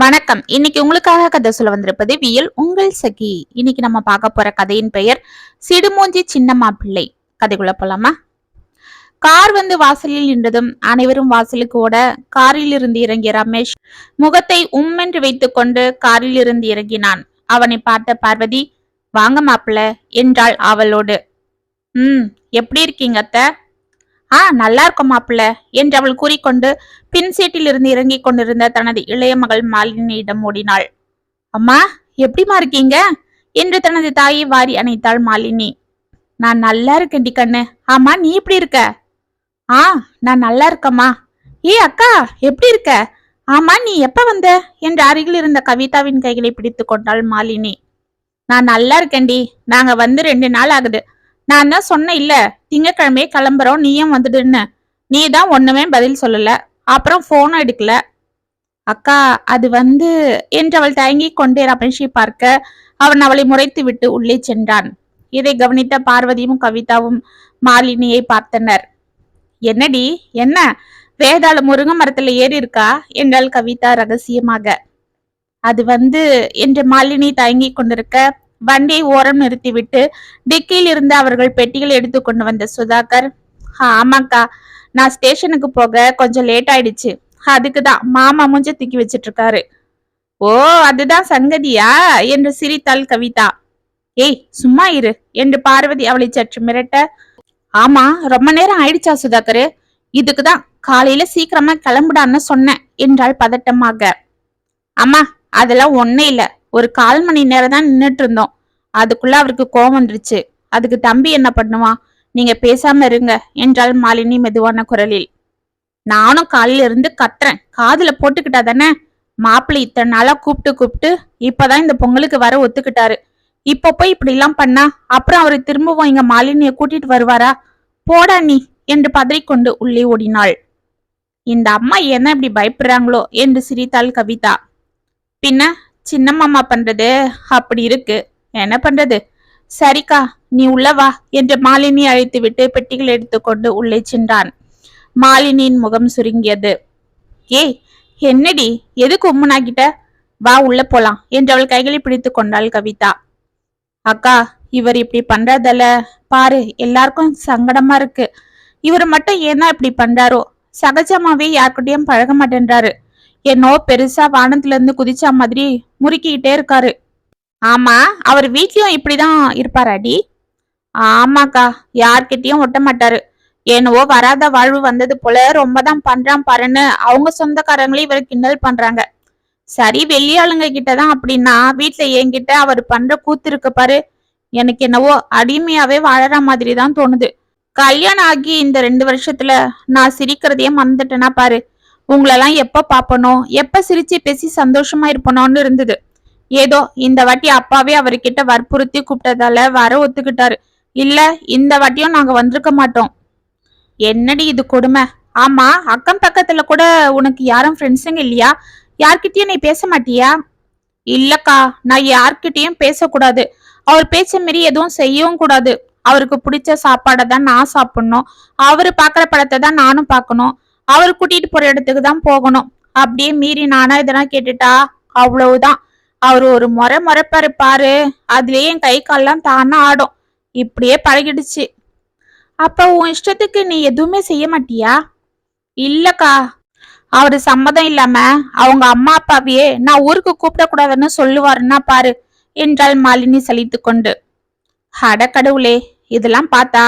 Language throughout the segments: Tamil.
வணக்கம். இன்னைக்கு உங்களுக்காக கதை சொல்ல வந்திருப்பது வியல் உங்கள் சகி. இன்னைக்கு நம்ம பார்க்க போற கதையின் பெயர் சிடுமூஞ்சி சின்னம்மா பிள்ளை. கதைக்குள்ள போலாமா? கார் வந்து வாசலில் நின்றதும் அனைவரும் வாசலுக்கு ஓட காரில் இருந்து இறங்கிய ரமேஷ் முகத்தை உம்மென்று வைத்துக்கொண்டு காரில் இருந்து இறங்கினான். அவனை பார்த்த பார்வதி வாங்க மாப்பிள்ள என்றாள் அவளோடு. ம் எப்படி இருக்கீங்க அத்தை? ஆ நல்லா இருக்கும் மாப்பிள்ள என்று அவள் கூறிக்கொண்டு பின் சீட்டில் இருந்து இறங்கிக் கொண்டிருந்த தனது இளைய மகள் மாலினியிடம் ஓடினாள். அம்மா எப்படிமா இருக்கீங்க? என்று தனது தாயை வாரி அணைத்தாள் மாலினி. நான் நல்லா இருக்கேன்டி கண்ணு. ஆமா நீ எப்படி இருக்க? ஆ நான் நல்லா இருக்கம்மா ஏ அக்கா எப்படி இருக்க? ஆமா நீ எப்ப வந்த? என்று அருகில் இருந்த கவிதாவின் கைகளை பிடித்து கொண்டாள் மாலினி. நான் நல்லா இருக்கேன்டி நாங்க வந்து ரெண்டு நாள் ஆகுது. நான் தான் சொன்னேன் இல்ல திங்கக்கிழமையே கிளம்புறோம் நீயும் வந்துடுன்னு நீ தான் ஒண்ணுமே பதில் சொல்லல. அப்புறம் போன் எடுக்கல. அக்கா அது வந்து என்று அவள் தயங்கி கொண்டே ரமேஷை பார்க்க அவன் அவளை முறைத்து விட்டு உள்ளே சென்றான். இதை கவனித்த பார்வதியும் கவிதாவும் மாலினியை பார்த்தனர். என்னடி என்ன? வேதாள முருங்கை மரத்துல ஏறி இருக்கா? என்றாள் கவிதா ரகசியமாக. அது வந்து என்று மாலினி தயங்கிக் கொண்டிருக்க வண்டியை ஓரம் நிறுத்திவிட்டு டிக்கியில் இருந்து அவர்கள் பெட்டிகள் எடுத்து கொண்டு வந்த சுதாகர் ஆமாக்கா நான் ஸ்டேஷனுக்கு போக கொஞ்சம் லேட் ஆயிடுச்சு. அதுக்கு தான் மாமா மூஞ்ச தூக்கி வச்சிட்டு இருக்காரு ஓ அதுதான் சங்கதியா? என்று சிரித்தாள் கவிதா. ஏய் சும்மா இரு என்று பார்வதி அவளை சற்று மிரட்ட. ஆமா ரொம்ப நேரம் ஆயிடுச்சா சுதாகர்? இதுக்கு தான் காலையில சீக்கிரமா கிளம்புடான்னு சொன்னேன் என்றாள் பதட்டமாக. அம்மா அதெல்லாம் ஒண்ணே இல்ல. ஒரு கால் மணி நேரம் தான் நின்றுட்டு இருந்தோம். அதுக்குள்ள அவருக்கு கோவம் வந்துருச்சு. அதுக்கு தம்பி என்ன பண்ணுவான்? நீங்க பேசாம இருங்க என்றாள் மாலினி மெதுவான குரலில். நானும் காலையில இருந்து கத்துறேன். காதுல போட்டுக்கிட்டா தானே? மாப்பிள்ளை இத்தனை நாளா கூப்பிட்டு கூப்பிட்டு இப்பதான் இந்த பொங்கலுக்கு வர ஒத்துக்கிட்டாரு. இப்ப போய் இப்படி எல்லாம் பண்ணா? அப்புறம் அவரு திரும்பவும் இங்க மாலினிய கூட்டிட்டு வருவாரா? போடா நீ என்று பதறிக்கொண்டு உள்ளே ஓடினாள். இந்த அம்மா என்ன இப்படி பயப்படுறாங்களோ? என்று சிரித்தாள் கவிதா. பின்ன சின்ன மாமா பண்றது? அப்படி இருக்கு. என்ன பண்றது? சரிக்கா நீ உள்ள வா என்று மாலினி அழைத்துவிட்டு பெட்டிகள் எடுத்துக்கொண்டு உள்ளே சென்றான். மாலினியின் முகம் சுருங்கியது. ஏய் என்னடி? எதுக்கு உம்முனாகிட்ட? வா உள்ள போலாம் என்று அவள் கைகளை பிடித்து கொண்டாள் கவிதா. அக்கா இவர் இப்படி பண்றதால பாரு எல்லாருக்கும் சங்கடமா இருக்கு. இவர் மட்டும் ஏன்னா இப்படி பண்றாரோ? சகஜமாவே யார்கிட்டயும் பழக மாட்டேன்றாரு. என்னோ பெருசா வானத்துல இருந்து குதிச்சா மாதிரி முறுக்கிக்கிட்டே இருக்காரு. ஆமா அவர் வீட்லயும் இப்படிதான் இருப்பாராடி? ஆமாக்கா யார்கிட்டயும் ஒட்ட மாட்டாரு. என்னவோ வராத வாழ்வு வந்தது போல ரொம்ப தான் பண்றான் பாருன்னு அவங்க சொந்தக்காரங்களே இவர் கிண்டல் பண்றாங்க. சரி வெளியாளுங்க கிட்டதான் அப்படின்னா வீட்ல என்கிட்ட அவர் பண்ற கூத்து இருக்கு பாரு. எனக்கு என்னவோ அடிமையாவே வாழற மாதிரி தான் தோணுது. கல்யாணம் ஆகி இந்த ரெண்டு வருஷத்துல நான் சிரிக்கிறதையே மறந்துட்டேனா பாரு. உங்களெல்லாம் எப்ப பாப்பனோ எப்ப சிரிச்சு பேசி சந்தோஷமா இருப்பனோன்னு இருந்தது. ஏதோ இந்த வாட்டி அப்பாவே அவர்கிட்ட வற்புறுத்தி கூப்பிட்டதால வர ஒத்துக்கிட்டாரு. இல்ல இந்த வாட்டியும் நாங்க வந்திருக்க மாட்டோம். என்னடி இது கொடுமை? ஆமா அக்கம் பக்கத்துல கூட உனக்கு யாரும் ஃப்ரெண்ட்ஸுங்க இல்லையா? யார்கிட்டயும் நீ பேச மாட்டியா? இல்லக்கா நான் யார்கிட்டயும் பேசக்கூடாது. அவர் பேச்ச மாரி எதுவும் செய்யவும் கூடாது. அவருக்கு பிடிச்ச சாப்பாடை தான் நான் சாப்பிடணும். அவரு பாக்குற படத்தை தான் நானும் பார்க்கணும் அவர் கூட்டிட்டு போற இடத்துக்கு தான் போகணும். அப்படியே மீறி நானா இதெல்லாம் கேட்டுட்டா? அவ்வளவுதான். அவர் ஒரு முறை முறைப்பாரு பாரு. அதுலயே என் கை கால்லாம் தானா ஆடும். இப்படியே பழகிடுச்சு. அப்ப உன் இஷ்டத்துக்கு நீ எதுவுமே செய்ய மாட்டியா? இல்லக்கா. அவரு சம்மதம் இல்லாம அவங்க அம்மா அப்பாவையே நான் ஊருக்கு கூப்பிடக்கூடாதுன்னு சொல்லுவாருன்னா பாரு என்றாள் மாலினி சலித்து கொண்டு அட கடவுளே இதெல்லாம் பார்த்தா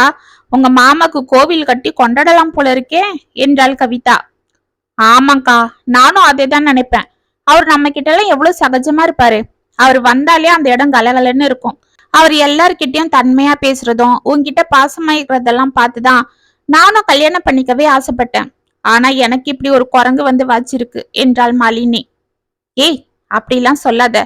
உங்க மாமாக்கு கோவில் கட்டி கொண்டாடலாம் போல இருக்கே என்றாள் கவிதா. ஆமாக்கா நானும் அதே தான் நினைப்பேன். அவர் நம்ம கிட்ட எல்லாம் எவ்வளவு சகஜமா இருப்பாரு. அவர் வந்தாலே அந்த இடம் கலகலன்னு இருக்கும். அவர் எல்லார்கிட்டயும் தன்மையா பேசுறதும் உன்கிட்ட பாசமா இருக்கிறதெல்லாம் பார்த்துதான் நானும் கல்யாணம் பண்ணிக்கவே ஆசைப்பட்டேன். ஆனா எனக்கு இப்படி ஒரு குரங்கு வந்து வாச்சிருக்கு என்றாள் மாலினி. ஏய் அப்படிலாம் சொல்லாத.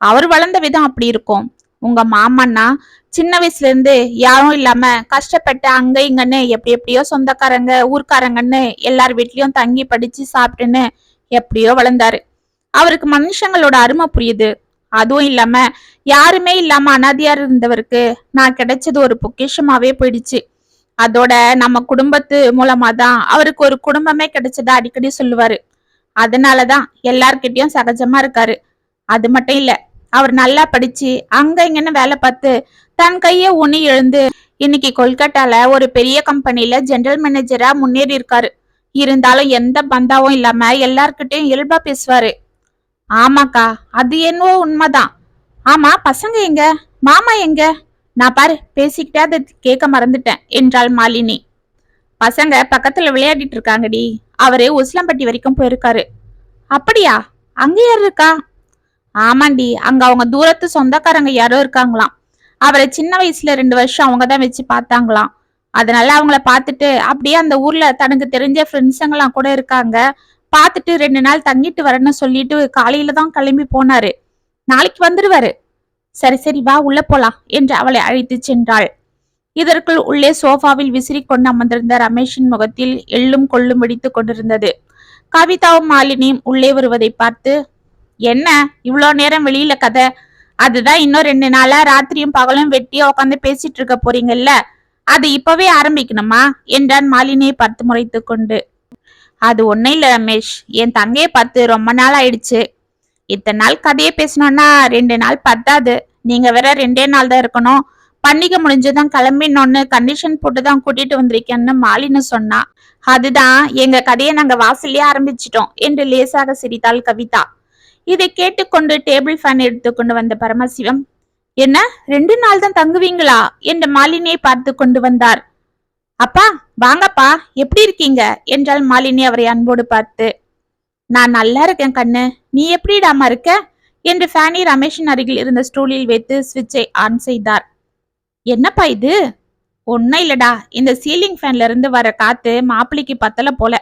அவர் வளர்ந்த விதம் அப்படி இருக்கும். உங்க மாமன்னா சின்ன வயசுல இருந்து யாரும் இல்லாம கஷ்டப்பட்டு அங்க இங்கன்னு எப்படி எப்படியோ சொந்தக்காரங்க ஊர்க்காரங்கன்னு எல்லார் வீட்லயும் தங்கி படிச்சு சாப்பிட்டுன்னு எப்படியோ வளர்ந்தாரு. அவருக்கு மனுஷங்களோட அருமை புரியுது. அதுவும் இல்லாம யாருமே இல்லாம அனாதையா இருந்தவருக்கு நான் கிடைச்சது ஒரு பொக்கிஷமாவே போயிடுச்சு. அதோட நம்ம குடும்பத்து மூலமா தான் அவருக்கு ஒரு குடும்பமே கிடைச்சதா அடிக்கடி சொல்லுவாரு. அதனாலதான் எல்லார்கிட்டயும் சகஜமா இருக்காரு. அது மட்டும் இல்ல அவர் நல்லா படிச்சு அங்க இங்கன்னு வேலை பார்த்து தன் கைய ஊனி எழுந்து இன்னைக்கு கொல்கட்டால ஒரு பெரிய கம்பெனில ஜெனரல் மேனேஜரா முன்னேறி இருக்காரு. இருந்தாலும் எந்த பந்தாவும் இல்லாம எல்லார்கிட்டயும் இயல்பா பேசுவாரு. ஆமாக்கா அது என்னவோ உண்மைதான். ஆமா பசங்க எங்க? மாமா எங்க? நான் பாரு பேசிக்கிட்டே அதை கேட்க மறந்துட்டேன் என்றாள் மாலினி. பசங்க பக்கத்துல விளையாடிட்டு இருக்காங்கடி. அவரு உசிலம்பட்டி வரைக்கும் போயிருக்காரு. அப்படியா? அங்க யார் இருக்கா? ஆமாண்டி அங்க அவங்க தூரத்து சொந்தக்காரங்க யாரோ இருக்காங்களாம். அவரை சின்ன வயசுல ரெண்டு வருஷம் அவங்க தான் வச்சு பார்த்தாங்களாம். அதனால அவங்கள பார்த்துட்டு அப்படியே அந்த ஊர்ல தனக்கு தெரிஞ்ச ஃப்ரெண்ட்ஸுங்கெல்லாம் கூட இருக்காங்க பார்த்துட்டு ரெண்டு நாள் தங்கிட்டு வரேன்னு சொல்லிட்டு காலையில தான் கிளம்பி போனாரு. நாளைக்கு வந்துடுவாரு சரி சரி வா உள்ள போலாம் என்று அவளை அழைத்து சென்றாள். இதற்குள் உள்ளே சோஃபாவில் விசிறி கொண்டு அமர்ந்திருந்த ரமேஷின் முகத்தில் எள்ளும் கொள்ளும் வெடித்துக் கொண்டிருந்தது. கவிதாவும் மாலினியும் உள்ளே வருவதை பார்த்து என்ன? இவ்வளோ நேரம் வெளியில கதை? அதுதான் இன்னும் ரெண்டு நாளா ராத்திரியும் பகலும் வெட்டியா உட்காந்து பேசிட்டு இருக்க போறீங்கல்ல? அது இப்பவே ஆரம்பிக்கணுமா? என்றான் மாலினியை பார்த்து முறைத்து கொண்டு. அது ஒன்றும் இல்லை ரமேஷ். என் தங்கையை பார்த்து ரொம்ப நாள் ஆயிடுச்சு. இத்தனை நாள் கதையை பேசணும்னா ரெண்டு நாள் பத்தாது. நீங்க வேற ரெண்டே நாள் தான் இருக்கணும். பண்டிகை முடிஞ்சதும் கிளம்பினோன்னு கண்டிஷன் போட்டு தான் கூட்டிட்டு வந்திருக்கேன்னு மாலினு சொன்னா. அதுதான் எங்க கதையை நாங்க வாசல்லே ஆரம்பிச்சிட்டோம் என்று லேசாக சிரித்தாள் கவிதா. இதை கேட்டுக்கொண்டு டேபிள் ஃபேன் எடுத்துக்கொண்டு வந்த பரமசிவம் என்ன ரெண்டு நாள் தான் தங்குவீங்களா? என்று மாலினியை பார்த்து கொண்டு வந்தார். அப்பா வாங்கப்பா எப்படி இருக்கீங்க? என்றால் மாலினி அவரை அன்போடு பார்த்து. நான் நல்லா இருக்கேன் கண்ணு. நீ எப்படிடாமா இருக்க? என்று ஃபேனி ரமேஷின் அருகில் இருந்த ஸ்டூலில் வைத்து சுவிட்சை ஆன் செய்தார். என்னப்பா இது? ஒன்னும் இல்லடா. இந்த சீலிங் ஃபேன்ல இருந்து வர காத்து மாப்பிள்ளைக்கு பத்தல போல.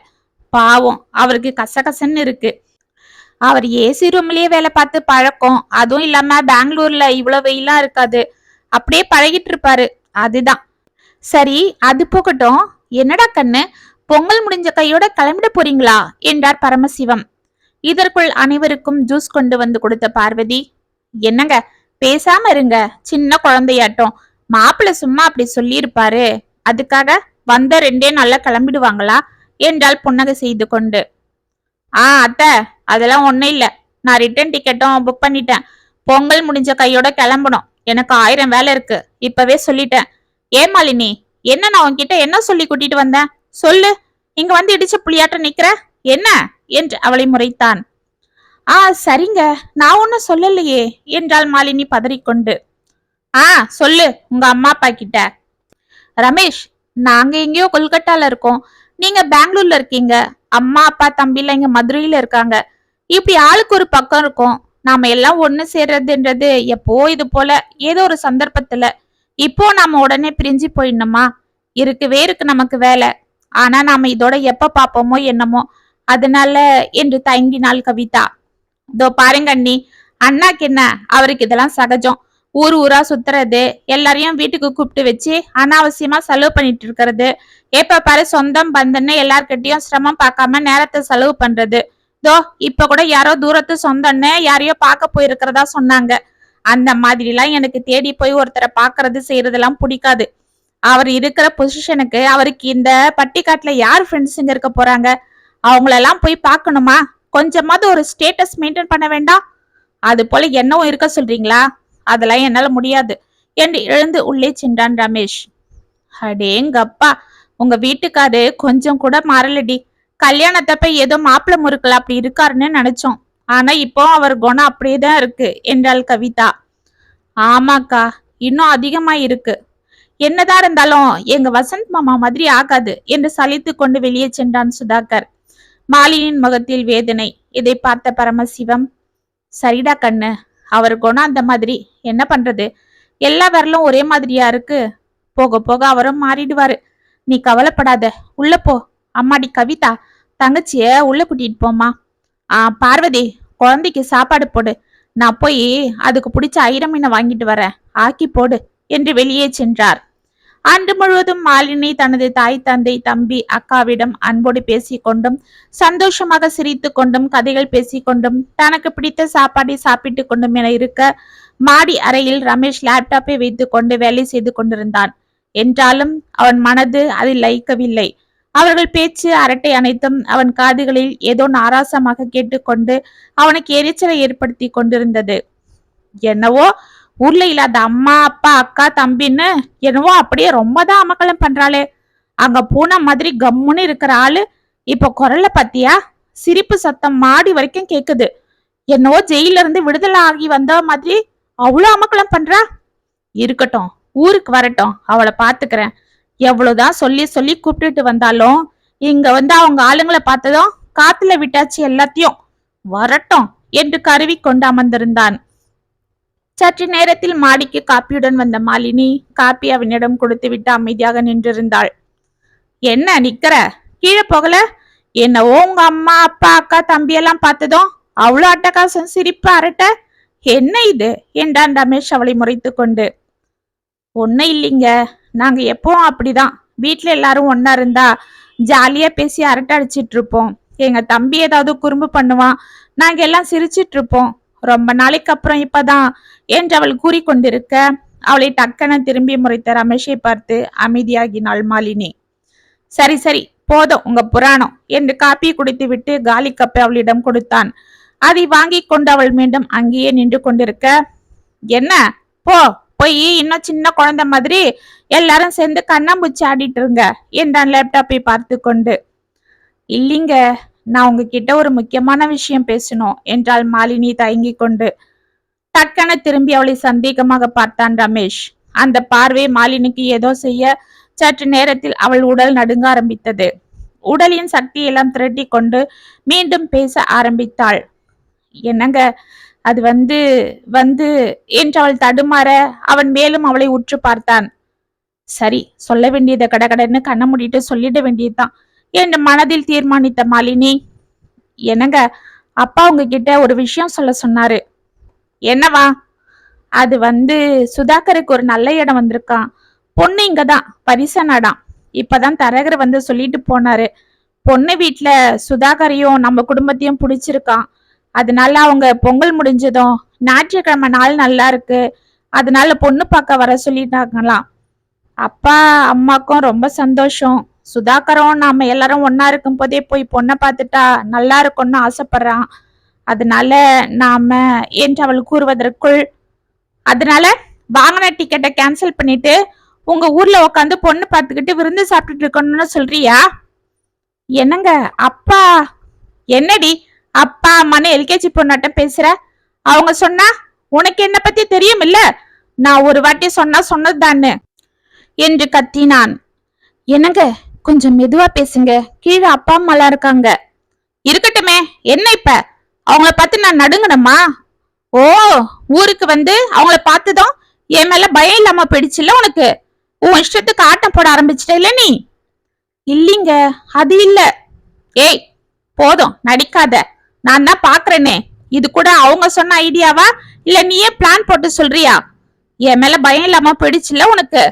பாவம் அவருக்கு கசகசன்னு இருக்கு. அவர் ஏசி ரூம்லயே வேலை பார்த்து பழக்கம். அதுவும் இல்லாம பெங்களூர்ல இவ்வளவு வெயிலா இருக்காது. அப்படியே பழகிட்டு இருப்பாரு. அதுதான். சரி அது போகட்டும். என்னடா கண்ணு? பொங்கல் முடிஞ்ச கையோட கிளம்பிட போறீங்களா? என்றார் பரமசிவம். இதற்குள் அனைவருக்கும் ஜூஸ் கொண்டு வந்து கொடுத்த பார்வதி என்னங்க? பேசாம இருங்க. சின்ன குழந்தையாட்டம். மாப்பிள்ள சும்மா அப்படி சொல்லியிருப்பாரு. அதுக்காக வந்த ரெண்டே நாள்ல கிளம்பிடுவாங்களா? என்றால் புன்னகை செய்து கொண்டு. ஆ அத்தை. அதெல்லாம் ஒன்றும் இல்லை. நான் ரிட்டர்ன் டிக்கெட்டும் புக் பண்ணிட்டேன். பொங்கல் முடிஞ்ச கையோட கிளம்பணும். எனக்கு ஆயிரம் வேலை இருக்கு. இப்பவே சொல்லிட்டேன். ஏ மாலினி என்ன நான் உன்கிட்ட என்ன சொல்லி கூட்டிட்டு வந்தேன்? சொல்லு. இங்க வந்து இடிச்ச புளியாட்ட நிக்கிற? என்ன? என்று அவளை முறைத்தான். ஆ சரிங்க. நான் ஒன்னும் சொல்லலையே என்றாள் மாலினி பதறிக்கொண்டு. ஆ சொல்லு உங்க அம்மா அப்பா கிட்ட. ரமேஷ் நாங்க எங்கேயோ கொல்கட்டால இருக்கோம். நீங்க பெங்களூர்ல இருக்கீங்க. அம்மா அப்பா தம்பிலாம் இங்க மதுரையில இருக்காங்க. இப்படி ஆளுக்கு ஒரு பக்கம் இருக்கும். நாம எல்லாம் ஒன்று சேர்றதுன்றது எப்போ இது போல ஏதோ ஒரு சந்தர்ப்பத்துல இப்போ நாம உடனே பிரிஞ்சு போயிடணுமா? இருக்கவே இருக்கு நமக்கு வேலை. ஆனா நாம இதோட எப்ப பார்ப்போமோ என்னமோ அதனால என்று தயங்கினாள் கவிதா. இதோ பாருங்க அண்ணி அண்ணாக்கு என்ன? அவருக்கு இதெல்லாம் சகஜம். ஊர் ஊரா சுத்துறது எல்லாரையும் வீட்டுக்கு கூப்பிட்டு வச்சு அனாவசியமா செலவு பண்ணிட்டு இருக்கிறது. எப்ப பாரு சொந்தம் பந்தன்னு எல்லார்கிட்டயும் சிரமம் பார்க்காம நேரத்தை செலவு பண்றது. தோ இப்ப கூட யாரோ தூரத்து சொந்தம்னு யாரையோ பார்க்க போயிருக்கிறதா சொன்னாங்க. அந்த மாதிரிலாம் எனக்கு தேடி போய் ஒருத்தரை பாக்குறது செய்யறதெல்லாம் பிடிக்காது. அவர் இருக்கிற பொசிஷனுக்கு அவருக்கு இந்த பட்டிக்காட்டுல யார் ஃப்ரெண்ட்ஸுங்க இருக்க போறாங்க? அவங்களெல்லாம் போய் பார்க்கணுமா? கொஞ்சமாவது ஒரு ஸ்டேட்டஸ் மெயின்டைன் பண்ண வேண்டாம் அது போல என்னவும் இருக்க சொல்றீங்களா? அதெல்லாம் என்னால முடியாது. என்று எழுந்து உள்ளே சென்றான் ரமேஷ். அடேங்கப்பா உங்க வீட்டுக்காரு கொஞ்சம் கூட மாறலடி. கல்யாணத்தப்ப ஏதோ மாப்பிள்ளை முறுக்கல அப்படி இருக்காருன்னு நினைச்சோம். ஆனா இப்போ அவர் குணம் அப்படியே தான் இருக்கு என்றாள் கவிதா. ஆமாக்கா இன்னும் அதிகமா இருக்கு. என்னதான் இருந்தாலும் எங்க வசந்த் மாமா மாதிரி ஆகாது என்று சலித்து கொண்டு வெளியே சென்றான் சுதாகர். மாலினியின் முகத்தில் வேதனை. இதை பார்த்த பரமசிவம் சரிடா கண்ணு அவர் குணம் அந்த மாதிரி என்ன பண்றது? எல்லா விரலும் ஒரே மாதிரியா இருக்கு? போக போக அவரும் மாறிடுவாரு. நீ கவலைப்படாத உள்ள போ. அம்மாடி கவிதா தங்கச்சிய உள்ள கூட்டிட்டு போமா ஆ பார்வதி குழந்தைக்கு சாப்பாடு போடு. நான் போய் அதுக்கு பிடிச்ச ஐரமீனை வாங்கிட்டு வரேன். ஆக்கி போடு என்று வெளியே சென்றார். அன்று முழுவதும் மாலினி தனது தாய் தந்தை தம்பி அக்காவிடம் அன்போடு பேசிக்கொண்டும் சந்தோஷமாக சிரித்து கொண்டும் கதைகள் பேசிக்கொண்டும் தனக்கு பிடித்த சாப்பாடை சாப்பிட்டு கொண்டும் என இருக்க மாடி அறையில் ரமேஷ் லேப்டாப்பை வைத்துக் கொண்டு வேலை செய்து கொண்டிருந்தான். என்றாலும் அவன் மனது அதில் லயிக்கவில்லை. அவர்கள் பேச்சு அரட்டை அனைத்தும் அவன் காதுகளில் ஏதோ நாராசமாக கேட்டுக்கொண்டு அவனுக்கு எரிச்சலை ஏற்படுத்தி கொண்டிருந்தது. என்னவோ? ஊர்ல இல்லாத அம்மா அப்பா அக்கா தம்பின்னு என்னவோ அப்படியே ரொம்ப தான் அமக்கலம் பண்றாளே. அங்க பூனை மாதிரி கம்முன்னு இருக்கிற ஆளு இப்ப குரல்ல பாத்தியா? சிரிப்பு சத்தம் மாடி வரைக்கும் கேக்குது. என்னவோ ஜெயில இருந்து விடுதலை ஆகி வந்த மாதிரி அவ்வளோ அமக்கலம் பண்றா? இருக்கட்டும் ஊருக்கு வரட்டும் அவளை பாத்துக்கிறேன். எவ்வளவுதான் சொல்லி சொல்லி கூப்பிட்டுட்டு வந்தாலும் இங்க வந்து அவங்க ஆளுங்களை பார்த்ததும் காத்துல விட்டாச்சு எல்லாத்தையும். வரட்டும் என்று கருவி கொண்டு அமர்ந்திருந்தான். சற்று நேரத்தில் மாடிக்கு காப்பியுடன் வந்த மாலினி காப்பி அவனிடம் கொடுத்து விட்டு அமைதியாக நின்றிருந்தாள். என்ன நிக்கிற? கீழே போகல? என்னவோ உங்க அம்மா அப்பா அக்கா தம்பி எல்லாம் பார்த்ததும் அவ்வளோ அட்டகாசம் சிரிப்பு அரட்ட. என்ன இது? என்றான் ரமேஷ் அவளை முறைத்து கொண்டு ஒன்னும் இல்லைங்க. நாங்கள் எப்பவும் அப்படிதான். வீட்டில் எல்லாரும் ஒன்றா இருந்தா ஜாலியாக பேசி அரட்டை அடிச்சிட்டு இருப்போம். எங்கள் தம்பி ஏதாவது குறும்பு பண்ணுவான். நாங்கள் எல்லாம் சிரிச்சிட்டு இருப்போம். ரொம்ப நாளைக்கு அப்புறம் இப்பதான் என்று அவள் கூறிக்கொண்டிருக்க அவளை டக்கென திரும்பி முறைத்த ரமேஷை பார்த்து அமைதியாகினாள் மாலினி. சரி சரி போதும் உங்க புராணம் என்று காப்பி குடித்து விட்டு காலி கப்பை அவளிடம் கொடுத்தான். அதை வாங்கி கொண்டு அவள் மீண்டும் அங்கேயே நின்று கொண்டிருக்க என்ன? போ போய் இன்னும் சின்ன குழந்தை மாதிரி எல்லாரும் சேர்ந்து கண்ணாம்பூச்சி ஆடிட்டு இருங்க என்றான் லேப்டாப்பை பார்த்து கொண்டு இல்லைங்க நான் உங்ககிட்ட ஒரு முக்கியமான விஷயம் பேசணும் என்றாள் மாலினி தயங்கி கொண்டு. டக்கென திரும்பி அவளை சந்தேகமாக பார்த்தான் ரமேஷ். அந்த பார்வை மாலினிக்கு ஏதோ செய்ய சற்று நேரத்தில் அவள் உடல் நடுங்க ஆரம்பித்தது. உடலின் சக்தியெல்லாம் திரட்டி கொண்டு மீண்டும் பேச ஆரம்பித்தாள். என்னங்க அது வந்து வந்து என்று அவள் தடுமாற அவன் மேலும் அவளை உற்று பார்த்தான். சரி சொல்ல வேண்டியதை கடகடன்னு கண்ண மூடிட்டு சொல்லிட வேண்டியதுதான். என்று மனதில் தீர்மானித்த மாலினி என்னங்க அப்பா உங்ககிட்ட ஒரு விஷயம் சொல்ல சொன்னாரு. என்னவா? அது வந்து சுதாகருக்கு ஒரு நல்ல இடம் வந்திருக்கான். பொண்ணு இங்கதான் பரிசனாடாம். இப்பதான் தரகர் வந்து சொல்லிட்டு போனாரு. பொண்ணு வீட்டுல சுதாகரையும் நம்ம குடும்பத்தையும் பிடிச்சிருக்கான். அதனால அவங்க பொங்கல் முடிஞ்சதும் ஞாயிற்றுக்கிழமை நாள் நல்லா இருக்கு. அதனால பொண்ணு பார்க்க வர சொல்லிட்டாங்களாம் அப்பா அம்மாக்கும் ரொம்ப சந்தோஷம். சுதாகரும் நாம எல்லாரும் ஒன்னா இருக்கும் போதே போய் பொண்ணை பார்த்துட்டா நல்லா இருக்கும்னு ஆசைப்படுறான். அதனால நாம என்று அவள் கூறுவதற்குள் அதனால வாங்கின டிக்கெட்டை கேன்சல் பண்ணிட்டு உங்க ஊர்ல உட்காந்து பொண்ணு பார்த்துக்கிட்டு விருந்து சாப்பிட்டுட்டு இருக்கணும்னு சொல்றியா? என்னங்க அப்பா என்னடி? அப்பா அம்மான்னு எல்கேஜி பொண்ணாட்டம் பேசுற? அவங்க சொன்னா உனக்கு என்ன பத்தி தெரியும் இல்ல நான் ஒரு வாட்டி சொன்னா சொன்னதுதான்னு என்று கத்தினான். என்னங்க? கொஞ்சம் மெதுவா பேசுங்க. கீழே அப்பா அம்மாலாம் இருக்காங்க. இருக்கட்டுமே. என்ன இப்ப? அவங்கள பார்த்து நான் நடுங்கணுமா? ஓ ஊருக்கு வந்து அவங்கள பார்த்ததும் என் மேல பயம் இல்லாம போயிடுச்சுல்ல உனக்கு? உன் இஷ்டத்துக்கு ஆட்டம் போட ஆரம்பிச்சிட்ட இல்ல நீ? இல்லீங்க. அது இல்ல. ஏய் போதும். நடிக்காத. நான் தான் பாக்குறேனே இது கூட அவங்க சொன்ன ஐடியாவா? இல்ல நீயே பிளான் போட்டு சொல்றியா? என் மேல பயம் இல்லாம போயிடுச்சுல உனக்கு?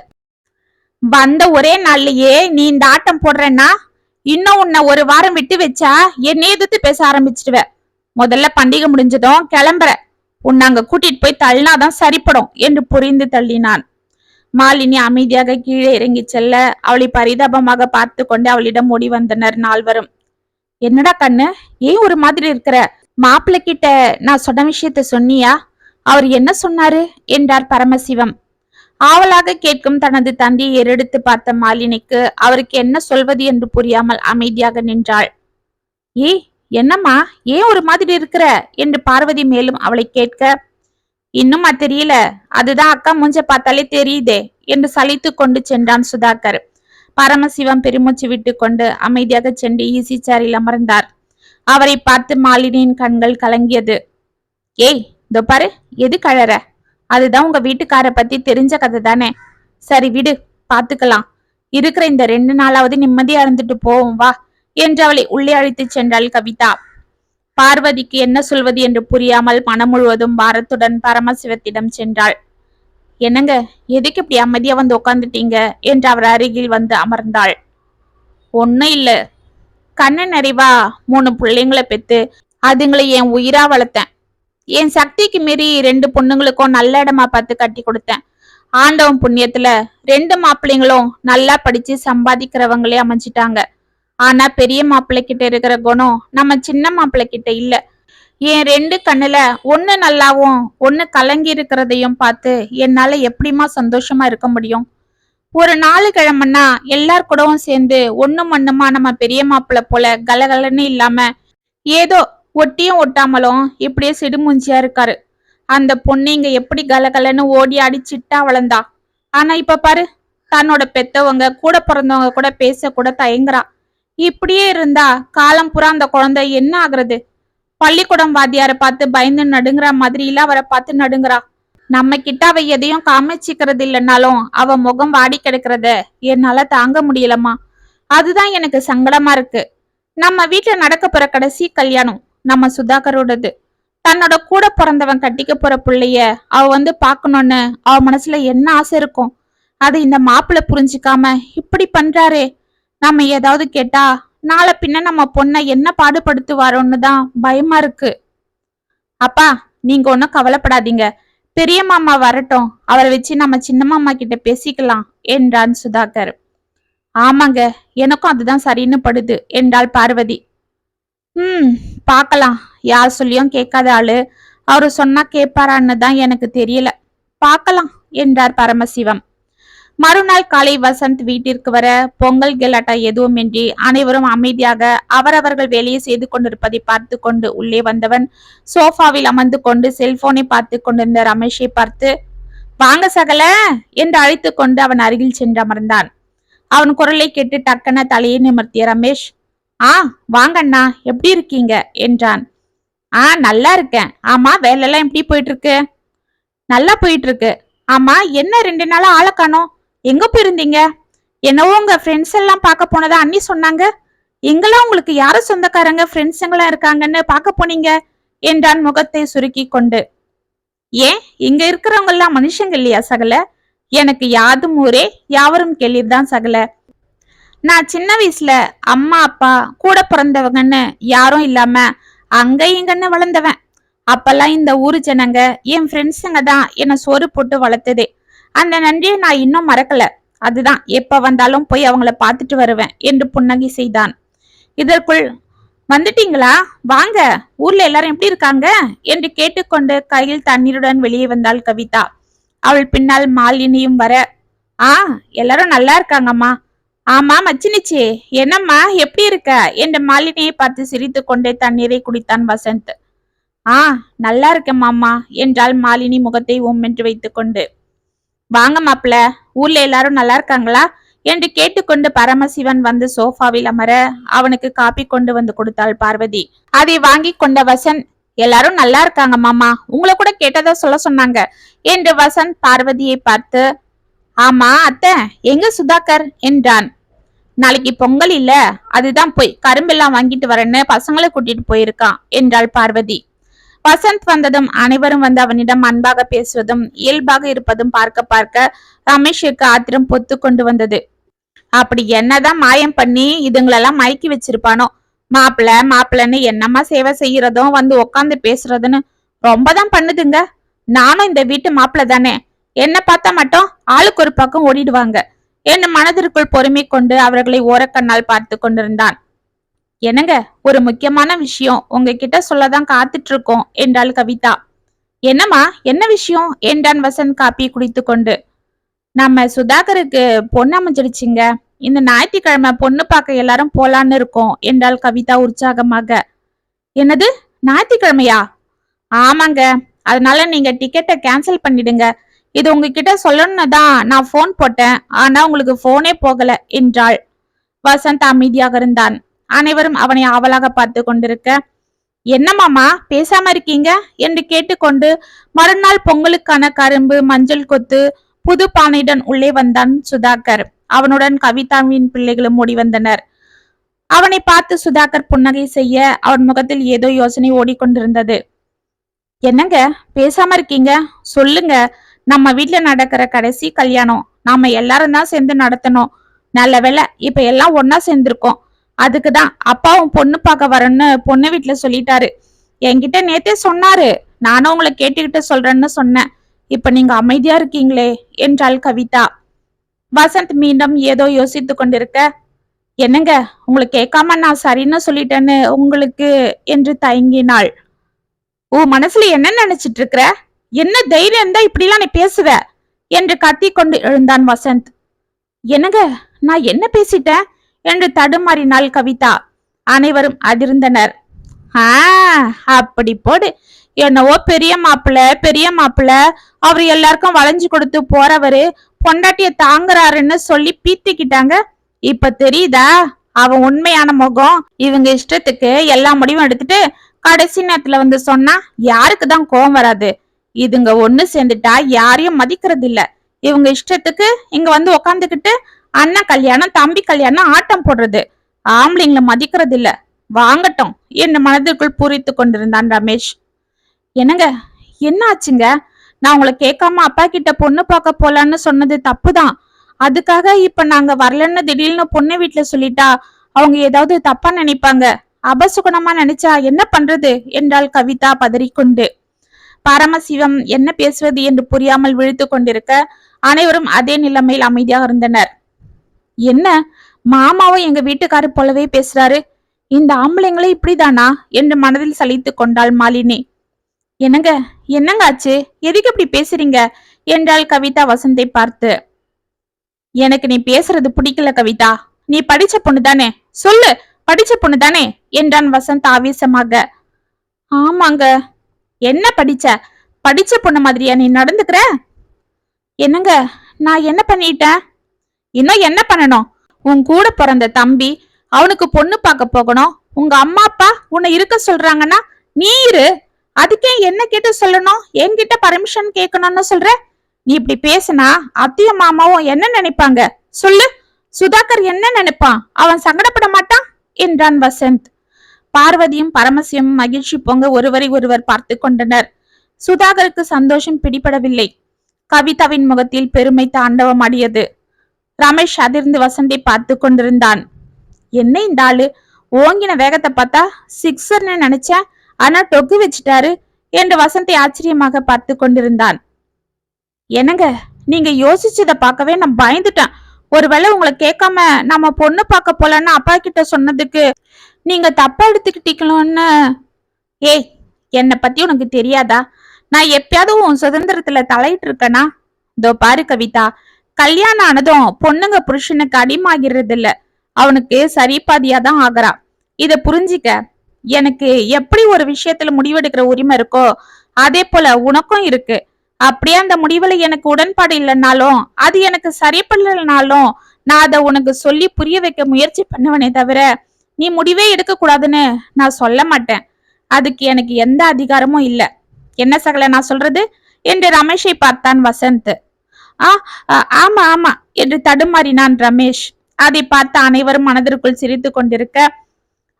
வந்த ஒரே நாள்லயே நீ இந்த ஆட்டம் போடுறேன்னா இன்னும் உன்னை ஒரு வாரம் விட்டு வச்சா என்னை எதிர்த்து பேச ஆரம்பிச்சிடுவ. முதல்ல பண்டிகை முடிஞ்சதும் கிளம்புற. உன்னை அங்க கூட்டிட்டு போய் தள்ளினாதான் சரிப்படும் என்று புரிந்து தள்ளினான். மாலினி அமைதியாக கீழே இறங்கி செல்ல அவளை பரிதாபமாக பார்த்து கொண்டு அவளிடம் ஓடி வந்தனர் நால்வரும். என்னடா கண்ணு? ஏன் ஒரு மாதிரி இருக்கிற? மாப்பிள்ளை கிட்ட நான் சொன்ன விஷயத்த சொன்னியா? அவர் என்ன சொன்னாரு? என்றார் பரமசிவம். ஆவலாக கேட்கும் தனது தந்தையை எரெடுத்து பார்த்த மாலினிக்கு அவருக்கு என்ன சொல்வது என்று புரியாமல் அமைதியாக நின்றாள். ஏய் என்னம்மா? ஏன் ஒரு மாதிரி இருக்கிற? என்று பார்வதி மேலும் அவளை கேட்க இன்னுமா தெரியல. அதுதான் அக்கா மூஞ்ச பார்த்தாலே தெரியுதே என்று சலித்து கொண்டு சென்றான் சுதாகர். பரமசிவம் பெருமூச்சு விட்டு கொண்டு அமைதியாக சென்று ஈசி சேரில் அமர்ந்தார். அவரை பார்த்து மாலினியின் கண்கள் கலங்கியது. ஏய் இதோ பாரு எது கழற? அதுதான் உங்க வீட்டுக்கார பத்தி தெரிஞ்ச கதை தானே. சரி விடு பாத்துக்கலாம் இருக்கிற இந்த ரெண்டு நாளாவது நிம்மதியா இருந்துட்டு போவோம் வா என்று அவளை உள்ளே அழைத்து சென்றாள் கவிதா. பார்வதிக்கு என்ன சொல்வது என்று புரியாமல் மனம் முழுவதும் பாரத்துடன் பரமசிவத்திடம் சென்றாள். என்னங்க எதுக்கு இப்படி அமைதியா வந்து உட்காந்துட்டீங்க என்று அவர் அருகில் வந்து அமர்ந்தாள். ஒன்னும் இல்ல. கண்ணு நிறைவா மூணு பிள்ளைங்களை பெத்து அதுங்களை என் உயிரா வளர்த்தேன். என் சக்திக்கு மீறி ரெண்டு பொண்ணுங்களுக்கும் நல்ல இடமா பார்த்து கட்டி கொடுத்தேன். ஆண்டவன் புண்ணியத்துல ரெண்டு மாப்பிள்ளைங்களும் நல்லா படிச்சு சம்பாதிக்கிறவங்களே அமைஞ்சிட்டாங்க. ஆனா பெரிய மாப்பிள்ளை கிட்ட இருக்கிற குணம் நம்ம சின்ன மாப்பிள்ளை கிட்ட இல்ல. என் ரெண்டு கண்ணுல ஒண்ணு நல்லாவும் ஒண்ணு கலங்கி இருக்கிறதையும் பார்த்து என்னால எப்படிம்மா சந்தோஷமா இருக்க முடியும்? ஒரு நாலு கிழமன்னா எல்லார் கூடவும் சேர்ந்து ஒண்ணு மண்ணுமா நம்ம பெரிய மாப்பிள்ளை போல கலகலன்னு இல்லாம ஏதோ ஒட்டியும் ஒட்டாமலும் இப்படியே சிடுமூஞ்சியா இருக்காரு. அந்த பொண்ணு இங்க எப்படி கலகலன்னு ஓடி ஆடி சிட்டா வளர்ந்தா. ஆனா இப்ப பாரு தன்னோட பெத்தவங்க கூட பிறந்தவங்க கூட பேச கூட தயங்குறா. இப்படியே இருந்தா காலம் புறா அந்த குழந்தை என்ன ஆகுறது? பள்ளிக்கூடம் வாத்தியார பார்த்து பயந்து நடுங்குற மாதிரி இல்ல அவரை பார்த்து நடுங்குறா. நம்ம கிட்ட அவ எதையும் காமிச்சிக்கிறது இல்லைன்னாலும் அவ முகம் வாடி கிடக்கிறத என்னால தாங்க முடியலம்மா. அதுதான் எனக்கு சங்கடமா இருக்கு. நம்ம வீட்டுல நடக்க போற கடைசி கல்யாணம் நம்ம சுதாகரோடது. தன்னோட கூட பிறந்தவன் கட்டிக்க போற பிள்ளைய அவ வந்து பாக்கணும்னு அவ மனசுல என்ன ஆசை இருக்கும்? அது இந்த மாப்பிள்ள புரிஞ்சுக்காம இப்படி பண்றாரே. நம்ம ஏதாவது கேட்டா நாளை பின்ன நம்ம பொண்ணை என்ன பாடுபடுத்துவாரோன்னு தான் பயமா இருக்கு. அப்பா நீங்க ஒன்றும் கவலைப்படாதீங்க. பெரிய மாமா வரட்டும். அவரை வச்சு நம்ம சின்ன மாமா கிட்ட பேசிக்கலாம் என்றான் சுதாகர். ஆமாங்க எனக்கும் அதுதான் சரின்னு படுது என்றாள் பார்வதி. ம் பார்க்கலாம். யார் சொல்லியும் கேட்காத ஆளு. அவரு சொன்னா கேட்பாரான்னு தான் எனக்கு தெரியல. பார்க்கலாம் என்றார் பரமசிவம். மறுநாள் காலை வசந்த் வீட்டிற்கு வர பொங்கல் கெலாட்டா எதுவுமின்றி அனைவரும் அமைதியாக அவரவர்கள் வேலையை செய்து கொண்டிருப்பதை பார்த்து கொண்டு உள்ளே வந்தவன் சோஃபாவில் அமர்ந்து கொண்டு செல்போனை பார்த்து கொண்டிருந்த ரமேஷை பார்த்து வாங்க சகல என்று அழைத்து கொண்டு அவன் அருகில் சென்று அமர்ந்தான். அவன் குரலை கேட்டு டக்கன தலையை நிமர்த்திய ரமேஷ் ஆ வாங்கண்ணா எப்படி இருக்கீங்க? என்றான். ஆ நல்லா இருக்கேன். ஆமா வேலையெல்லாம் எப்படி போயிட்டு இருக்கு? நல்லா போயிட்டு இருக்கு. ஆமா என்ன ரெண்டு நாளா ஆளை காணோம்? எங்க போயிருந்தீங்க? என்னவோ உங்க ஃப்ரெண்ட்ஸ் எல்லாம் பார்க்க போனதா அண்ணி சொன்னாங்க. எங்கெல்லாம் உங்களுக்கு யாரும் சொந்தக்காரங்க ஃப்ரெண்ட்ஸுங்களா இருக்காங்கன்னு பார்க்க போனீங்க? என்றான் முகத்தை சுருக்கி கொண்டு. ஏன்? இங்க இருக்கிறவங்க எல்லாம் மனுஷங்க இல்லையா சகல? எனக்கு யாதும் ஊரே யாவரும் கேள்விதான் சகல. நான் சின்ன வயசுல அம்மா அப்பா கூட பிறந்தவங்கன்னு யாரும் இல்லாம அங்க இங்கன்னு வளர்ந்தவன். அப்பெல்லாம் இந்த ஊரு ஜனங்க என் ஃப்ரெண்ட்ஸுங்க தான் என்னை சோறு போட்டு வளர்த்ததே. அந்த நன்றியை நான் இன்னும் மறக்கல. அதுதான். எப்ப வந்தாலும் போய் அவங்கள பார்த்துட்டு வருவேன் என்று புன்னகை செய்தான். இதற்குள் வந்துட்டீங்களா? வாங்க. ஊர்ல எல்லாரும் எப்படி இருக்காங்க? என்று கேட்டுக்கொண்டு கையில் தண்ணீருடன் வெளியே வந்தாள் கவிதா. அவள் பின்னால் மாலினியும் வர ஆ எல்லாரும் நல்லா இருக்காங்கம்மா. ஆமா மச்சினிச்சி. என்னம்மா? எப்படி இருக்க? என்று மாலினியை பார்த்து சிரித்து கொண்டே தண்ணீரை குடித்தான் வசந்த். ஆ நல்லா இருக்கேன் மாமா என்றால் மாலினி முகத்தை உம்மென்று வைத்துக்கொண்டு. வாங்க மாப்பிள ஊர்ல எல்லாரும் நல்லா இருக்காங்களா? என்று கேட்டுக்கொண்டு பரமசிவன் வந்து சோஃபாவில் அமர அவனுக்கு காப்பி கொண்டு வந்து கொடுத்தாள் பார்வதி. அதை வாங்கி கொண்ட வசந்த் எல்லாரும் நல்லா இருக்காங்க மாமா உங்களை கூட கேட்டதா சொல்ல சொன்னாங்க என்று வசந்த் பார்வதியை பார்த்து ஆமா அத்தை எங்க சுதாகர்? என்றான். நாளைக்கு பொங்கல் இல்ல அதுதான் போய் கரும்பெல்லாம் வாங்கிட்டு வரேன்னு பசங்களை கூட்டிட்டு போயிருக்கான் என்றாள் பார்வதி. வசந்த் வந்ததும் அனைவரும் வந்து அவனிடம் அன்பாக பேசுவதும் இயல்பாக இருப்பதும் பார்க்க பார்க்க ரமேஷுக்கு ஆத்திரம் பொத்து கொண்டு வந்தது. அப்படி என்னதான் மாயம் பண்ணி இதுங்களெல்லாம் மயக்கி வச்சிருப்பானோ? மாப்பிள்ள மாப்பிள்ளன்னு என்னம்மா சேவை செய்யறதும் வந்து உக்காந்து பேசுறதுன்னு ரொம்ப தான் பண்ணுதுங்க. நானும் இந்த வீட்டு மாப்பிள்ள தானே. என்ன பார்த்தா மட்டும் ஆளுக்கு ஒரு பக்கம் ஓடிடுவாங்க என் மனதிற்குள் பொறுமை கொண்டு அவர்களை ஓரக்கண்ணால் பார்த்து கொண்டிருந்தான். என்னங்க ஒரு முக்கியமான விஷயம். உங்ககிட்ட சொல்லதான் காத்துட்டு இருக்கோம் என்றாள் கவிதா. என்னம்மா என்ன விஷயம்? என்றான் வசந்த் காப்பி குடித்து கொண்டு நம்ம சுதாகருக்கு பொண்ணு அமைஞ்சிடுச்சிங்க இந்த ஞாயிற்றுக்கிழமை பொண்ணு பார்க்க எல்லாரும் போலான்னு இருக்கோம் என்றாள் கவிதா உற்சாகமாக. என்னது? ஞாயிற்றுக்கிழமையா? ஆமாங்க. அதனால நீங்க டிக்கெட்டை கேன்சல் பண்ணிடுங்க. இது உங்ககிட்ட சொல்லணும்னு தான் நான் ஃபோன் போட்டேன். ஆனா உங்களுக்கு ஃபோனே போகல என்றாள். வசந்த் அமைதியாக இருந்தான். அனைவரும் அவனை ஆவலாக பார்த்து கொண்டிருக்க என்னமாமா பேசாம இருக்கீங்க? என்று கேட்டுக்கொண்டு மறுநாள் பொங்கலுக்கான கரும்பு மஞ்சள் கொத்து புது பானையுடன் உள்ளே வந்தான் சுதாகர். அவனுடன் கவிதாவின் பிள்ளைகளும் ஓடி வந்தனர். அவனை பார்த்து சுதாகர் புன்னகை செய்ய அவன் முகத்தில் ஏதோ யோசனை ஓடிக்கொண்டிருந்தது. என்னங்க பேசாம இருக்கீங்க? சொல்லுங்க. நம்ம வீட்டுல நடக்கிற கடைசி கல்யாணம். நாம எல்லாரும் தான் சேர்ந்து நடத்தணும். நல்ல வேளை இப்ப எல்லாம் ஒன்னா சேர்ந்திருக்கோம். அதுக்கு தான் அப்பாவும் பொண்ணு பார்க்க வரேன்னு பொண்ணு வீட்டுல சொல்லிட்டாரு. என்கிட்ட நேத்தே சொன்னாரு. நானும் உங்களை கேட்டுக்கிட்டு சொல்றேன்னு சொன்னேன். இப்ப நீங்க அமைதியா இருக்கீங்களே என்றாள் கவிதா. வசந்த் மீண்டும் ஏதோ யோசித்துக் கொண்டிருக்க என்னங்க உங்களை கேட்காம நான் சரின்னு சொல்லிட்டேன்னு உங்களுக்கு என்று தயங்கினாள். உன் மனசுல என்ன நினைச்சிட்டு இருக்கிற? என்ன தைரியம் இருந்தா இப்படிலாம் நீ பேசுவ? என்று கத்தி கொண்டு எழுந்தான் வசந்த். என்னங்க நான் என்ன பேசிட்டேன்? என்று தடுமாறினாள் கவிதா. அனைவரும் அதிர்ந்தனர். ஆ அப்படி போடு. என்னவோ பெரிய மாப்பிள்ள பெரிய மாப்பிள்ள அவர் எல்லாருக்கும் வளைஞ்சு கொடுத்து போறவரு. பொண்டாட்டிய தாங்குறாருன்னு சொல்லி பீத்திக்கிட்டாங்க. இப்ப தெரியுதா? அவன் உண்மையான முகம். இவங்க இஷ்டத்துக்கு எல்லா முடிவும் எடுத்துட்டு கடைசி நேரத்துல வந்து சொன்னா யாருக்கு தான் கோவம் வராது. இதுங்க ஒண்ணு சேர்ந்துட்டா யாரையும் மதிக்கிறது இல்ல இவங்க இஷ்டத்துக்கு இங்க வந்து உக்காந்துக்கிட்டு அண்ணன் கல்யாணம் தம்பி கல்யாணம் ஆட்டம் போடுறது. ஆம்பளைங்களை மதிக்கிறது இல்ல வாங்கட்டும். என்று மனதிற்குள் பூரித்து கொண்டிருந்தான் ரமேஷ். என்னங்க? என்ன ஆச்சுங்க நான் உங்களை கேட்காம அப்பா கிட்ட பொண்ணு பார்க்க போலான்னு சொன்னது தப்புதான். அதுக்காக இப்ப நாங்க வரலன்னு திடீர்னு பொண்ணு வீட்டுல சொல்லிட்டா அவங்க ஏதாவது தப்பா நினைப்பாங்க. அபசுகுணமா நினைச்சா என்ன பண்றது? என்றாள் கவிதா பதறிக்கொண்டு. பரமசிவம் என்ன பேசுவது என்று புரியாமல் விழித்து கொண்டிருக்க அனைவரும் அதே நிலைமையில் அமைதியாக இருந்தனர். என்ன? மாமாவும் எங்க வீட்டுக்காரர் போலவே பேசுறாரு. இந்த ஆம்பளைங்களே இப்படிதானா? என்று மனதில் சலித்து கொண்டாள் மாலினி. என்னங்க? என்னங்க ஆச்சு? எதுக்கு இப்படி பேசுறீங்க? என்றாள் கவிதா வசந்தை பார்த்து. எனக்கு நீ பேசுறது பிடிக்கல கவிதா. நீ படிச்ச பொண்ணு தானே? சொல்லு படிச்ச பொண்ணு தானே? என்றான் வசந்த் ஆவேசமாக. ஆமாங்க. என்ன படிச்ச? படிச்ச பொண்ணு மாதிரியா நீ நடந்துக்கிற? என்னங்க? நான் என்ன பண்ணிட்டேன்? இன்னும் என்ன பண்ணணும்? உன் கூட பிறந்த தம்பி அவனுக்கு பொண்ணு பார்க்க போகணும். உங்க அம்மா அப்பா உன்னை இருக்க சொல்றாங்கன்னா நீ இரு. அதுக்கே என்ன கேட்டு சொல்லணும்? என்கிட்ட பர்மிஷன் கேட்கணும்னு சொல்ற? நீ இப்படி பேசினா அத்தையும் மாமாவும் என்ன நினைப்பாங்க? சொல்லு. சுதாகர் என்ன நினைப்பான்? அவன் சங்கடப்பட மாட்டான்? என்றான் வசந்த். பார்வதியும் பரமசிவமும் மகிழ்ச்சி பொங்க ஒருவரை ஒருவர் பார்த்து கொண்டனர். சுதாகருக்கு சந்தோஷம் பிடிபடவில்லை. கவிதாவின் முகத்தில் பெருமை தாண்டவமாடியது. ரமேஷ் அதிர்ந்து வசந்தி பார்த்து கொண்டிருந்தான். என்ன இந்த ஆளு? ஓங்கின வேகத்தை பார்த்தா சிக்ஸர்னு நினைச்சேன். ஆனா டொக்கு வச்சிட்டாரு என்று வசந்தி ஆச்சரியமாக பார்த்து கொண்டிருந்தான். என்னங்க நீங்க யோசிச்சத பார்க்கவே நான் பயந்துட்டேன். ஒருவேளை உங்களை கேட்காம நம்ம பொண்ணு பார்க்க போலன்னு அப்பா கிட்ட சொன்னதுக்கு நீங்க தப்பா எடுத்துக்கிட்டீங்களோன்னு. ஏய் என்னை பத்தி உனக்கு தெரியாதா? நான் எப்பயாவது உன் சுதந்திரத்துல தலையிட்டு இருக்கேனா இதோ பாரு கவிதா கல்யாணம் ஆனதும் பொண்ணுங்க புருஷனுக்கு அடிமாகிறது இல்ல அவனுக்கு சரிபாதியா தான் ஆகிறான். இத புரிஞ்சிக்க எனக்கு எப்படி ஒரு விஷயத்துல முடிவெடுக்கிற உரிமை இருக்கோ அதே போல உனக்கும் இருக்கு. அப்படியே அந்த முடிவுல எனக்கு உடன்பாடு இல்லைன்னாலும் அது எனக்கு சரிப்படலைனாலும் நான் அதை உனக்கு சொல்லி புரிய வைக்க முயற்சி பண்ணுவனே தவிர நீ முடிவே எடுக்க கூடாதுன்னு நான் சொல்ல மாட்டேன். அதுக்கு எனக்கு எந்த அதிகாரமும் இல்லை. என்ன சகல நான் சொல்றது? என்று ரமேஷை பார்த்தான் வசந்த். ஆ ஆ, ஆமா ஆமா என்று தடுமாறினான் ரமேஷ். அதை பார்த்து அனைவரும் மனதிற்குள் சிரித்து கொண்டிருக்க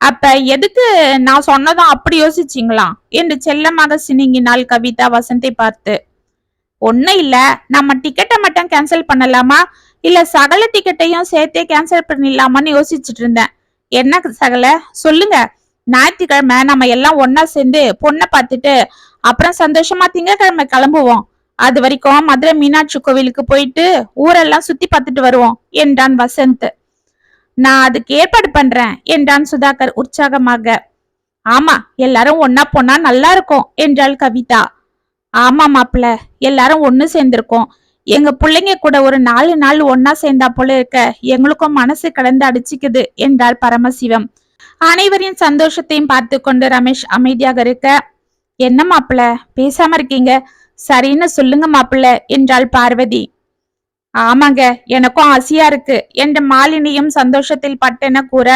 அப்ப எதுக்கு நான் சொன்னதும் அப்படி யோசிச்சிங்களா? என்று செல்லமாக சினிங்கினாள் கவிதா வசந்தை பார்த்து. ஒண்ணும் இல்ல நம்ம டிக்கெட்டை மட்டும் கேன்சல் பண்ணலாமா? இல்ல சகல டிக்கெட்டையும் சேர்த்தே கேன்சல் பண்ணிடலாமான்னு யோசிச்சுட்டு இருந்தேன். என்ன சகல? சொல்லுங்க. ஞாயிற்றுக்கிழமை நம்ம எல்லாம் ஒன்னா சேர்ந்து பொண்ணை பார்த்துட்டு அப்புறம் சந்தோஷமா திங்கட்கிழமை கிளம்புவோம். அது வரைக்கும் மதுரை மீனாட்சி கோவிலுக்கு போயிட்டு ஊரெல்லாம் சுத்தி பார்த்துட்டு வருவோம் என்றான் வசந்த். நான் அதுக்கு ஏற்பாடு பண்றேன் என்றான் சுதாகர் உற்சாகமாக. ஆமா எல்லாரும் ஒன்னா போனா நல்லா இருக்கும் என்றாள் கவிதா. ஆமா மாப்பிள எல்லாரும் ஒன்னு சேர்ந்திருக்கோம். எங்க பிள்ளைங்க கூட ஒரு நாலு நாள் ஒன்னா சேர்ந்தா போல இருக்க எங்களுக்கும் மனசு கலந்து அடிச்சுக்குது என்றாள் பரமசிவம். அனைவரின் சந்தோஷத்தையும் பார்த்து கொண்டு ரமேஷ் அமைதியாக இருக்க என்ன மாப்பிள பேசாம இருக்கீங்க? சரின்னு சொல்லுங்க மாப்பிள்ள என்றாள் பார்வதி. ஆமாங்க எனக்கும் ஆசையா இருக்கு என்ற மாலினியும் சந்தோஷத்தில் பட்டென கூற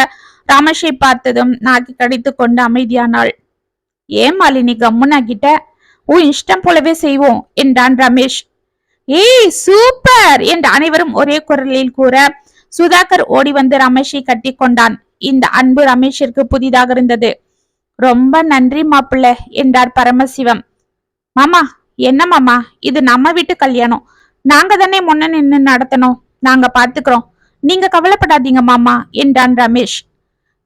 ரமேஷை பார்த்ததும் நாக்கி கடித்து கொண்டு அமைதியானாள். ஏன் மாலினி கம்முனாகிட்ட உன் இஷ்டம் போலவே செய்வோம் என்றான் ரமேஷ். ஏய் சூப்பர் என்று அனைவரும் ஒரே குரலில் கூற சுதாகர் ஓடி வந்து ரமேஷை கட்டி கொண்டான். இந்த அன்பு ரமேஷிற்கு புதிதாக இருந்தது. ரொம்ப நன்றி மாப்பிள்ள என்றார் பரமசிவம். மாமா என்னம்மாமா இது நம்ம வீட்டு கல்யாணம். நாங்க தானே முன்ன நின்று நடத்தணும். நாங்க பாத்துக்கிறோம். நீங்க கவலைப்படாதீங்க மாமா என்றான் ரமேஷ்.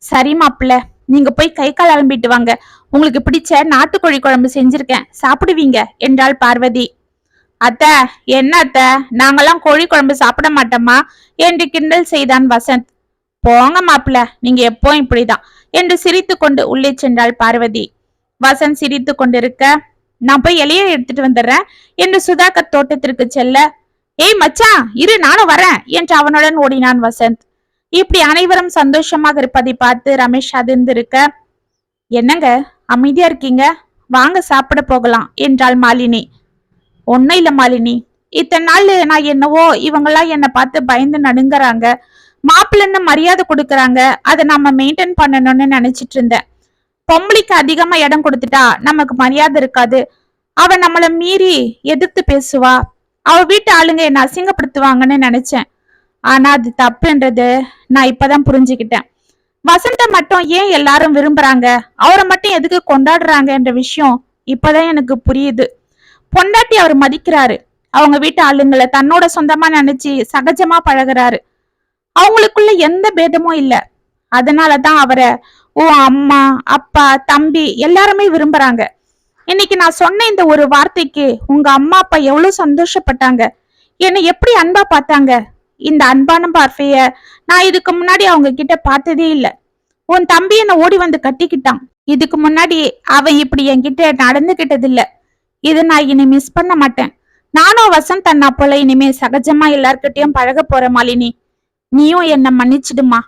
சரி மாப்பிள்ள நீங்க போய் கை கால் அலம்பிட்டு வாங்க. உங்களுக்கு பிடிச்ச நாட்டுக்கோழி குழம்பு செஞ்சிருக்கேன். சாப்பிடுவீங்க என்றாள் பார்வதி. அத்த என்ன அத்த? நாங்கெல்லாம் கோழி குழம்பு சாப்பிட மாட்டோமா? என்று கிண்டல் செய்தான் வசந்த். போங்க மாப்பிள்ள நீங்க எப்போ இப்படிதான் என்று சிரித்து கொண்டு உள்ளே சென்றாள் பார்வதி. வசந்த் சிரித்து கொண்டிருக்க நான் போய் இலைய எடுத்துட்டு வந்துடுறேன். என்று சுதாகர் தோட்டத்திற்கு செல்ல ஏய் மச்சான் இரு நானும் வரேன் என்று அவனுடன் ஓடினான் வசந்த். இப்படி அனைவரும் சந்தோஷமாக இருப்பதை பார்த்து ரமேஷ் அதிர்ந்திருக்க என்னங்க அமைதியா இருக்கீங்க? வாங்க சாப்பிட போகலாம் என்றாள் மாலினி. ஒன்னும் இல்ல மாலினி. இத்தனை நாள் நான் என்னவோ இவங்கெல்லாம் என்னை பார்த்து பயந்து நடுங்குறாங்க. மாப்பிள்ளைன்னு மரியாதை கொடுக்குறாங்க. அதை நம்ம மெயின்டைன் பண்ணணும்னு நினைச்சிட்டு இருந்தேன். பொம்பளைக்கு அதிகமா இடம் கொடுத்துட்டா நமக்கு மரியாதை இருக்காது. அவ நம்மள மீறி எதிர்த்து பேசுவா. அவ வீட்டு ஆளுங்க என்ன அசிங்கப்படுத்துவாங்கன்னு நினைச்சேன். ஆனா அது தப்புன்றது நான் இப்பதான் புரிஞ்சுக்கிட்டேன். வசந்த மட்டும் ஏன் எல்லாரும் விரும்புறாங்க? அவரை மட்டும் எதுக்கு கொண்டாடுறாங்க என்ற விஷயம் இப்பதான் எனக்கு புரியுது. பொண்டாட்டி அவர் மதிக்கிறாரு. அவங்க வீட்டு ஆளுங்களை தன்னோட சொந்தமா நினைச்சு சகஜமா பழகுறாரு. அவங்களுக்குள்ள எந்த பேதமும் இல்ல. அதனாலதான் அவரை ஓ அம்மா அப்பா தம்பி எல்லாருமே விரும்புறாங்க. இன்னைக்கு நான் சொன்ன இந்த ஒரு வார்த்தைக்கு உங்க அம்மா அப்பா எவ்வளவு சந்தோஷப்பட்டாங்க. என்னை எப்படி அன்பா பார்த்தாங்க? இந்த அன்பான பார்வைய நான் இதுக்கு முன்னாடி அவங்க கிட்ட பார்த்ததே இல்ல. உன் தம்பி என்ன ஓடி வந்து கட்டிக்கிட்டான். இதுக்கு முன்னாடி அவன் இப்படி என்கிட்ட நடந்துகிட்டது இல்ல இதை நான் இனி மிஸ் பண்ண மாட்டேன். நானும் வசந்த் அண்ணா போல இனிமே சகஜமா எல்லார்கிட்டயும் பழக போற மாலினி. நீயும் என்ன மன்னிச்சிடுமா?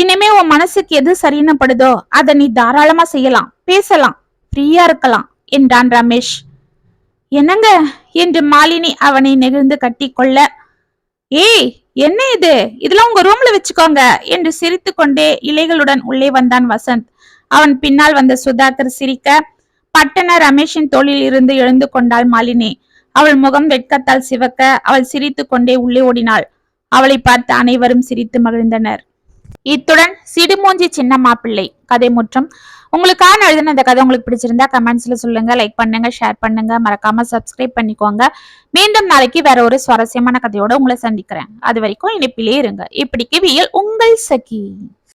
இனிமே உன் மனசுக்கு எது சரியினப்படுதோ அதை நீ தாராளமா செய்யலாம் பேசலாம் ஃப்ரீயா இருக்கலாம் என்றான் ரமேஷ். என்னங்க? என்று மாலினி அவனை நெகிழ்ந்து கட்டிக்கொள்ள ஏய் என்ன இது? இதெல்லாம் உங்க ரூம்ல வச்சுக்கோங்க என்று சிரித்து கொண்டே இலைகளுடன் உள்ளே வந்தான் வசந்த். அவன் பின்னால் வந்த சுதாகர் சிரிக்க. பட்டண ரமேஷின் தோளில் இருந்து எழுந்து கொண்டாள் மாலினி. அவள் முகம் வெட்கத்தால் சிவக்க அவள் சிரித்து கொண்டே உள்ளே ஓடினாள். அவளை பார்த்து அனைவரும் சிரித்து மகிழ்ந்தனர். இத்துடன் சிடுமூஞ்சி சின்னம்மா பிள்ளை கதை முற்றம். உங்களுக்கான எழுதின இந்த கதை உங்களுக்கு பிடிச்சிருந்தா கமெண்ட்ஸ்ல சொல்லுங்க லைக் பண்ணுங்க ஷேர் பண்ணுங்க. மறக்காம சப்ஸ்கிரைப் பண்ணிக்கோங்க. மீண்டும் நாளைக்கு வேற ஒரு சுவாரஸ்யமான கதையோட உங்களை சந்திக்கிறேன். அது வரைக்கும் இணைப்பிலே இருங்க. இப்படிக்கு வியல் உங்கள் சகி.